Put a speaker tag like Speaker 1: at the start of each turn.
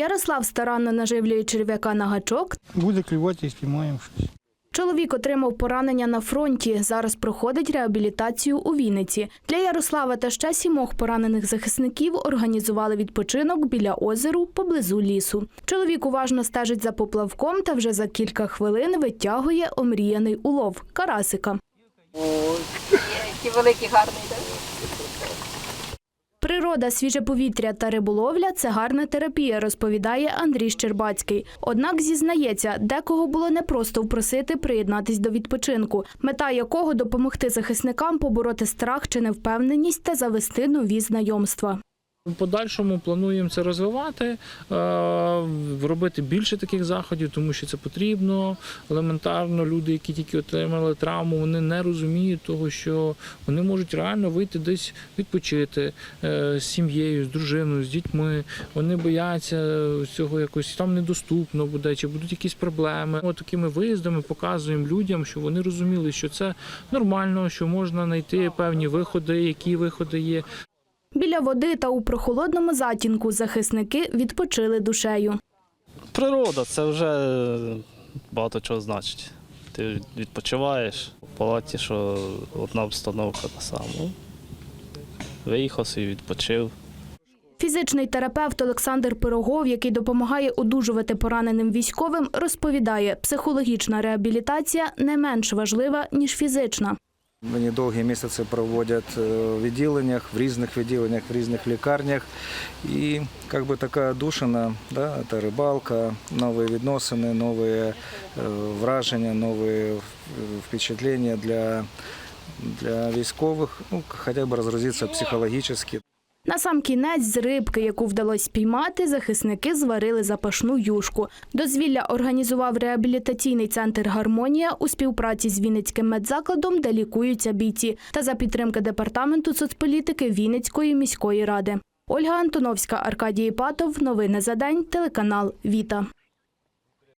Speaker 1: Ярослав старанно наживлює черв'яка на гачок.
Speaker 2: Буде клювати і спіймаємо щось.
Speaker 1: Чоловік отримав поранення на фронті. Зараз проходить реабілітацію у Вінниці. Для Ярослава та ще сімох поранених захисників організували відпочинок біля озеру поблизу лісу. Чоловік уважно стежить за поплавком та вже за кілька хвилин витягує омріяний улов карасика.
Speaker 3: Який великий гарний, так?
Speaker 1: Природа, свіже повітря та риболовля це гарна терапія, розповідає Андрій Щербацький. Однак зізнається, декого було непросто впросити приєднатись до відпочинку, мета якого допомогти захисникам побороти страх чи невпевненість та завести нові знайомства.
Speaker 4: В подальшому плануємо це розвивати, е, робити більше таких заходів, тому що це потрібно. Елементарно, люди, які тільки отримали травму, вони не розуміють того, що вони можуть реально вийти десь відпочити е, з сім'єю, з дружиною, з дітьми. Вони бояться цього якось там недоступно буде, чи будуть якісь проблеми. От такими виїздами показуємо людям, що вони розуміли, що це нормально, що можна знайти певні виходи, які виходи є.
Speaker 1: Біля води та у прохолодному затінку захисники відпочили душею.
Speaker 5: Природа це вже багато чого значить. Ти відпочиваєш в палаті, що одна обстановка та сама. Виїхав собі, відпочив.
Speaker 1: Фізичний терапевт Олександр Пирогов, який допомагає одужувати пораненим військовим, розповідає, психологічна реабілітація не менш важлива ніж фізична.
Speaker 6: Вони довгі місяці проводять е, в відділеннях, в різних відділеннях, в різних лікарнях. І як би така душина, да, це рибалка, нові відносини, нові е, враження, нові е, впечатлення для, для військових, ну, хоча б розрозитися психологічно.
Speaker 1: На сам кінець з рибки, яку вдалося спіймати, захисники зварили запашну юшку. Дозвілля організував реабілітаційний центр Гармонія у співпраці з Вінницьким медзакладом, де лікуються бійці, та за підтримки департаменту соцполітики Вінницької міської ради. Ольга Антоновська, Аркадій Патов. Новини за день. Телеканал Віта.